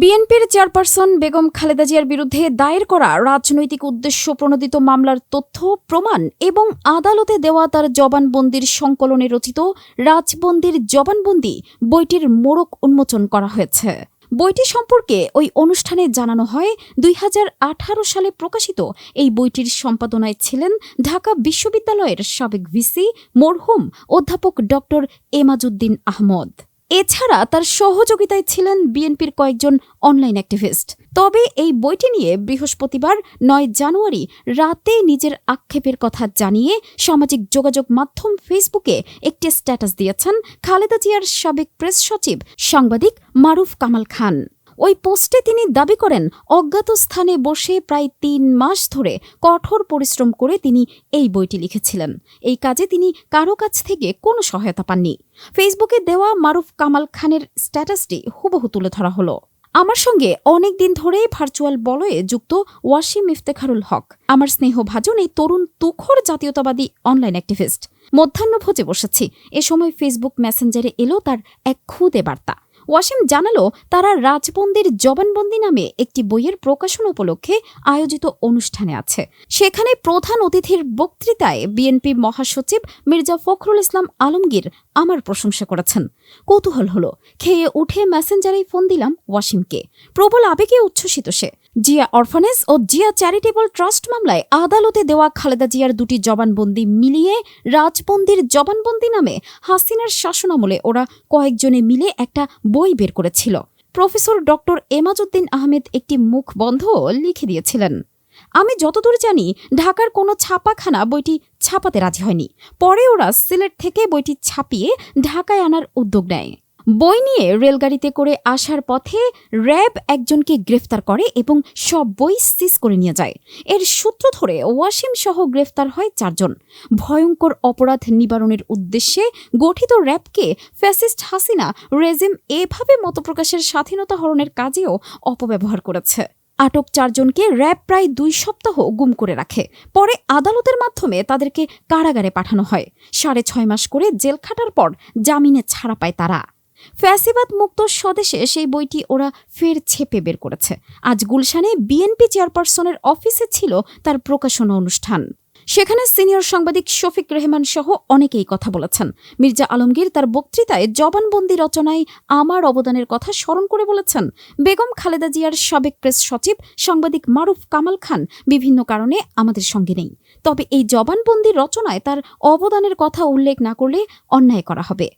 বিএনপির চেয়ারপারসন বেগম খালেদা জিয়ার বিরুদ্ধে দায়ের করা রাজনৈতিক উদ্দেশ্য প্রণোদিত মামলার তথ্য, প্রমাণ এবং আদালতে দেওয়া তার জবানবন্দির সংকলনে রচিত রাজবন্দির জবানবন্দি বইটির মোড়ক উন্মোচন করা হয়েছে। বইটি সম্পর্কে ওই অনুষ্ঠানে জানানো হয়, দুই হাজার আঠারো সালে প্রকাশিত এই বইটির সম্পাদনায় ছিলেন ঢাকা বিশ্ববিদ্যালয়ের সাবেক ভিসি, মরহুম অধ্যাপক ড এমাজুদ্দিন আহমদ। এছাড়া তার সহযোগিতায় ছিলেন বিএনপির কয়েকজন অনলাইন অ্যাক্টিভিস্ট। তবে এই বইটি নিয়ে বৃহস্পতিবার নয় জানুয়ারি রাতে নিজের আক্ষেপের কথা জানিয়ে সামাজিক যোগাযোগ মাধ্যম ফেসবুকে একটি স্ট্যাটাস দিয়েছেন খালেদা জিয়ার সাবেক প্রেস সচিব সাংবাদিক মারুফ কামাল খান। ওই পোস্টে তিনি দাবি করেন, অজ্ঞাত স্থানে বসে প্রায় তিন মাস ধরে কঠোর পরিশ্রম করে তিনি এই বইটি লিখেছিলেন। এই কাজে তিনি কারও কাছ থেকে কোনো সহায়তা পাননি। ফেসবুকে দেওয়া মারুফ কামাল খানের স্ট্যাটাসটি হুবহু তুলে ধরা হলো। আমার সঙ্গে অনেক দিন ধরেই ভার্চুয়াল বলয়ে যুক্ত ওয়াসিম ইফতেখারুল হক। আমার স্নেহভাজন এই তরুণ তুখর জাতীয়তাবাদী অনলাইন অ্যাক্টিভিস্ট। মধ্যাহ্নভোজে বসেছি। এ সময় ফেসবুক মেসেঞ্জারে এলো তার এক খুদে বার্তা। ওয়াসিম জানালো, তারা রাজবন্দির জবানবন্দি নামে একটি বইয়ের প্রকাশন উপলক্ষে আয়োজিত অনুষ্ঠানে আছে। সেখানে প্রধান অতিথির বক্তৃতায় বিএনপি মহাসচিব মির্জা ফখরুল ইসলাম আলমগীর আমার প্রশংসা করেছেন। কৌতূহল হলো, খেয়ে উঠে মেসেঞ্জারেই ফোন দিলাম ওয়াসিমকে। প্রবল আবেগে উচ্ছ্বসিত সে। জিয়া অরফানেজ ও জিয়া চ্যারিটেবল ট্রাস্ট মামলায় আদালতে দেওয়া খালেদা জিয়ার দুটি জবানবন্দি মিলিয়ে রাজবন্দির জবানবন্দি নামে হাসিনার শাসনামলে ওরা কয়েকজনে মিলে একটা বই বের করেছিল। প্রফেসর ডক্টর এমাজউদ্দিন আহমেদ একটি মুখ বন্ধ লিখে দিয়েছিলেন। আমি যতদূর জানি, ঢাকার কোনো ছাপাখানা বইটি ছাপাতে রাজি হয়নি। পরে ওরা সিলেট থেকে বইটি ছাপিয়ে ঢাকায় আনার উদ্যোগ নেয়। বই নিয়ে রেলগাড়িতে করে আসার পথে র্যাব একজনকে গ্রেফতার করে এবং সব বই সিজ করে নিয়ে যায়। এর সূত্র ধরে ওয়াসিম সহ গ্রেফতার হয় চারজন। ভয়ঙ্কর অপরাধ নিবারণের উদ্দেশ্যে গঠিত র্যাবকে ফ্যাসিস্ট হাসিনা রেজিম এভাবে মতপ্রকাশের স্বাধীনতা হরণের কাজেও অপব্যবহার করেছে। আটক চারজনকে র্যাব প্রায় দুই সপ্তাহ গুম করে রাখে। পরে আদালতের মাধ্যমে তাদেরকে কারাগারে পাঠানো হয়। সাড়ে ছয় মাস করে জেল খাটার পর জামিনে ছাড়া পায় তারা। ফ্যাসিবাদ মুক্ত স্বদেশে সেই বইটি ওরা ফের ছেপে বের করেছে। আজ গুলশানে বিএনপি চেয়ারপারসনের অফিসে ছিল তার প্রকাশনা অনুষ্ঠান। সেখানে সিনিয়র সাংবাদিক শফিক রেহমান সহ অনেকেই কথা বলেছেন। মির্জা আলমগীর তার বক্তৃতায় জবানবন্দি রচনায় আমার অবদানের কথা স্মরণ করে বলেছেন। বেগম খালেদা জিয়ার সাবেক প্রেস সচিব সাংবাদিক মারুফ কামাল খান বিভিন্ন কারণে আমাদের সঙ্গে নেই। তবে এই জবানবন্দি রচনায় তার অবদানের কথা উল্লেখ না করলে অন্যায় করা হবে।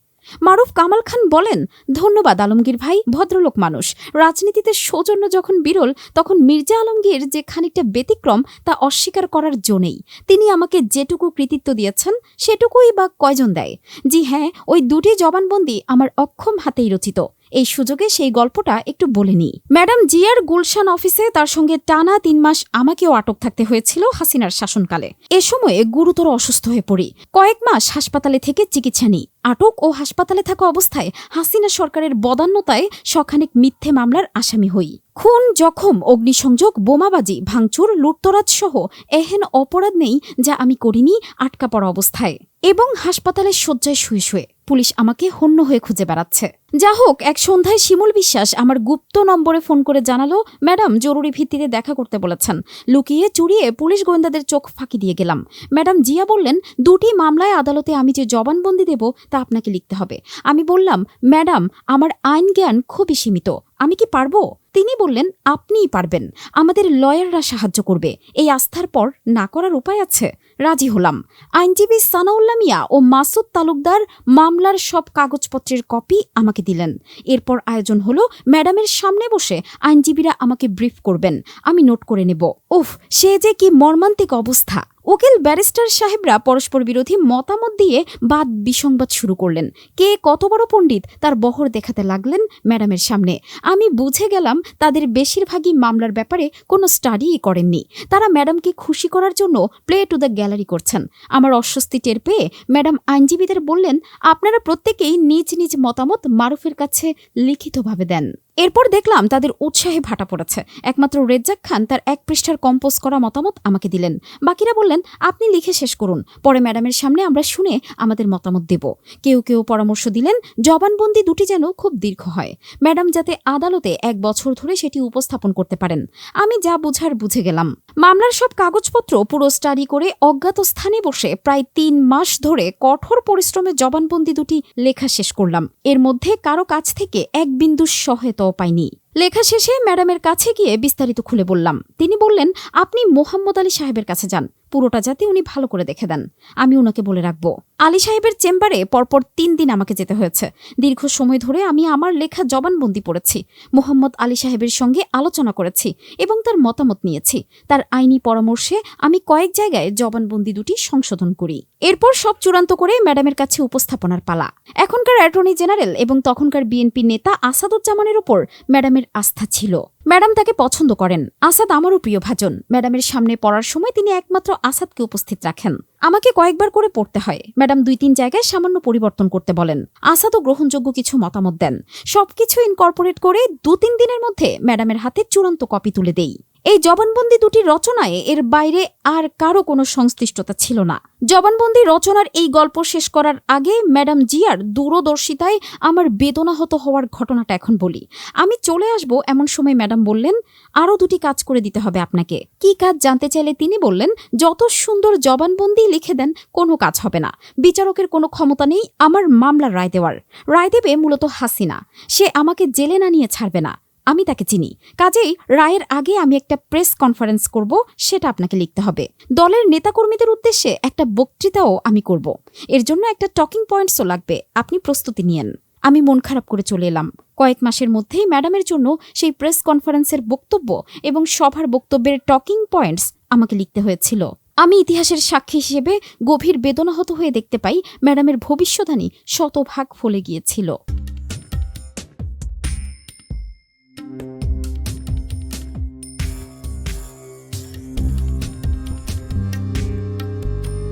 মারুফ কামাল খান বলেন, ধন্যবাদ, আলমগীর ভাই, ভদ্রলোক মানুষ। রাজনীতিতে সৌজন্য যখন বিরল, তখন মির্জা আলমগীর যে খানিকটা ব্যতিক্রম, তা অস্বীকার করার জন্যই তিনি আমাকে যেটুকু কৃতিত্ব দিয়েছেন, সেটুকুই বা কয়জন দেয়? জি হ্যাঁ ওই দুটি জবানবন্দি আমার অক্ষম হাতেই রচিত। এই সুযোগে সেই গল্পটা একটু বলে নিই। ম্যাডাম জিয়ার গুলশান অফিসে তার সঙ্গে টানা তিন মাস আমাকেও আটক থাকতে হয়েছিল হাসিনার শাসনকালে। এ সময়ে গুরুতর অসুস্থ হয়ে পড়ি। কয়েক মাস হাসপাতালে থেকে চিকিৎসা নিই। আটক ও হাসপাতালে থাকা অবস্থায় হাসিনা সরকারের বদান্যতায় সখানেক মিথ্যে মামলার আসামি হই। খুন, জখম, অগ্নিসংযোগ, বোমাবাজি, ভাঙচুর লুটতরাজ সহ এহেন অপরাধ নেই যা আমি করিনি আটকা পড়া অবস্থায়। এবং হাসপাতালের শয্যায় শুয়ে শুয়ে পুলিশ আমাকে হন্য হয়ে খুঁজে বেড়াচ্ছে। যা হোক, এক সন্ধ্যায় শিমুল বিশ্বাস আমার গুপ্ত নম্বরে ফোন করে জানালো, ম্যাডাম, জরুরি ভিত্তিতে দেখা করতে বলেছেন। লুকিয়ে চুরিয়ে পুলিশ গোয়েন্দাদের চোখ ফাঁকি দিয়ে গেলাম। ম্যাডাম জিয়া বললেন, দুটি মামলায় আদালতে আমি যে জবানবন্দি দেব তা আপনাকে লিখতে হবে। আমি বললাম, ম্যাডাম, আমার আইন জ্ঞান খুবই সীমিত। আমি কি পারব? তিনি বললেন, আপনিই পারবেন। আমাদের লয়াররা সাহায্য করবে। এই আস্থার পর না করার উপায় আছে? রাজি হলাম। আইনজীবী সানাউল্লা মিয়া ও মাসুদ তালুকদার মামলার সব কাগজপত্রের কপি আমাকে দিলেন। এরপর আয়োজন হলো ম্যাডামের সামনে বসে আইনজীবীরা আমাকে ব্রিফ করবেন। আমি নোট করে নেব। উফ, সে যে কি মর্মান্তিক অবস্থা! উকিল ব্যারিস্টার সাহেবরা পরস্পর বিরোধী মতামত দিয়ে বাদ বিসংবাদ শুরু করলেন। কে কত বড় পণ্ডিত, তার বহর দেখাতে লাগলেন ম্যাডামের সামনে। আমি বুঝে গেলাম তাদের বেশিরভাগই মামলার ব্যাপারে কোনো স্টাডিই করেননি। তারা ম্যাডামকে খুশি করার জন্য প্লে টু দ্য গ্যালারি করছেন। আমার অস্বস্তি টের পেয়ে ম্যাডাম আইনজীবীদের বললেন, আপনারা প্রত্যেকেই নিজ নিজ মতামত মারুফের কাছে লিখিতভাবে দেন। এরপর দেখলাম তাদের উৎসাহে ভাটা পড়েছে। একমাত্র রেজ্জাক খান তার এক পৃষ্ঠার কম্পোজ করা মতামত আমাকে দিলেন। বাকিরা বললেন, আপনি লিখে শেষ করুন। পরে ম্যাডামের সামনে আমরা শুনে আমাদের মতামত দেব। কেউ কেউ পরামর্শ দিলেন, জবানবন্দি দুটি যেন খুব দীর্ঘ হয়। ম্যাডাম, যাতে আদালতে এক বছর ধরে সেটি উপস্থাপন করতে পারেন। আমি যা বুঝার বুঝে গেলাম। মামলার সব কাগজপত্র পুরো স্টাডি করে অজ্ঞাত স্থানে বসে প্রায় তিন মাস ধরে কঠোর পরিশ্রমে জবানবন্দি দুটি লেখা শেষ করলাম। এর মধ্যে কারও কাছ থেকে এক বিন্দু সহায়তাও পাইনি। লেখা শেষে ম্যাডামের কাছে গিয়ে বিস্তারিত খুলে বললাম, তিনি বললেন, আপনি মোহাম্মদ আলী সাহেবের কাছে যান। পুরোটা যাতে উনি ভালো করে দেখে দেন। আমি ওনাকে বলে রাখব। আলী সাহেবের চেম্বারে পরপর তিন দিন আমাকে যেতে হয়েছে। দীর্ঘ সময় ধরে আমি আমার লেখা জবানবন্দি পড়েছি। মোহাম্মদ আলী সাহেবের সঙ্গে আলোচনা করেছি এবং তার মতামত নিয়েছি। তার আইনি পরামর্শে আমি কয়েক জায়গায় জবানবন্দি দুটি সংশোধন করি। এরপর সব চূড়ান্ত করে ম্যাডামের কাছে উপস্থাপনার পালা। এখনকার অ্যাটর্নি জেনারেল এবং তখনকার বিএনপি নেতা আসাদুজ্জামানের ওপর ম্যাডামের আস্থা ছিল। ম্যাডাম তাকে পছন্দ করেন। আসাদ আমারও প্রিয় ভাজন। ম্যাডামের সামনে পড়ার সময় তিনি একমাত্র আসাদকে উপস্থিত রাখেন। আমাকে কয়েকবার করে পড়তে হয়। ম্যাডাম দুই তিন জায়গায় সামান্য পরিবর্তন করতে বলেন। আসাদও গ্রহণযোগ্য কিছু মতামত দেন। সবকিছু ইনকর্পোরেট করে দু তিন দিনের মধ্যে ম্যাডামের হাতে চূড়ান্ত কপি তুলে দেই। এই জবানবন্দি দুটি রচনায় এর বাইরে আর কারও কোনো সংশ্লিষ্টতা ছিল না। জবানবন্দি রচনার এই গল্প শেষ করার আগে ম্যাডাম জিয়ার দূরদর্শিতায় আমার বেদনাহত হওয়ার ঘটনাটা এখন বলি। আমি চলে আসব এমন সময় ম্যাডাম বললেন আরও দুটি কাজ করে দিতে হবে আপনাকে। কি কাজ জানতে চাইলে তিনি বললেন, যত সুন্দর জবানবন্দি লিখে দেন, কোনো কাজ হবে না। বিচারকের কোনো ক্ষমতা নেই আমার মামলার রায় দেওয়ার রায় দেবে মূলত হাসিনা। সে আমাকে জেলে না নিয়ে ছাড়বে না। আমি তাকে চিনি। কাজেই রায়ের আগে আমি একটা প্রেস কনফারেন্স করব, সেটা আপনাকে লিখতে হবে। দলের নেতাকর্মীদের উদ্দেশ্যে একটা বক্তৃতাও আমি করব। এর জন্য একটা টকিং পয়েন্টসও লাগবে। আপনি প্রস্তুতি নিয়েন। আমি মন খারাপ করে চলে এলাম। কয়েক মাসের মধ্যেই ম্যাডামের জন্য সেই প্রেস কনফারেন্সের বক্তব্য এবং সভার বক্তব্যের টকিং পয়েন্টস আমাকে লিখতে হয়েছিল। আমি ইতিহাসের সাক্ষী হিসেবে গভীর বেদনাহত হয়ে দেখতে পাই ম্যাডামের ভবিষ্যদ্বাণী শতভাগ ফলে গিয়েছিল।